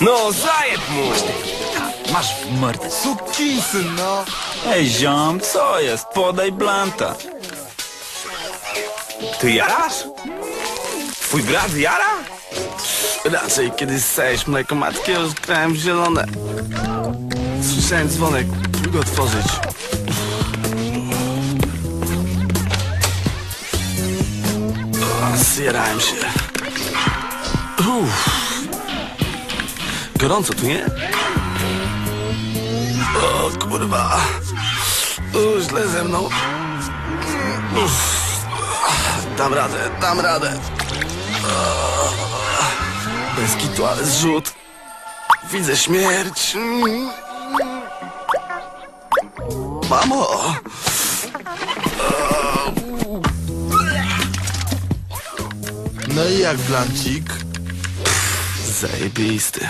No, zajeb mu! Masz w mordę. Sukisyn, no. Ej, ziom, co jest? Podaj blanta. Ty jarasz? Twój brat jara? Raczej kiedyś stajesz mleko matki, już grałem w zielone. Słyszałem dzwonek, go otworzyć. O, Zjarałem się. Uff. Gorąco tu, nie? O kurwa. U, źle ze mną. Uff. Dam radę, dam radę. Bez kitu, ale zrzut. Widzę śmierć. Mamo! No i jak blancik? Zajebisty.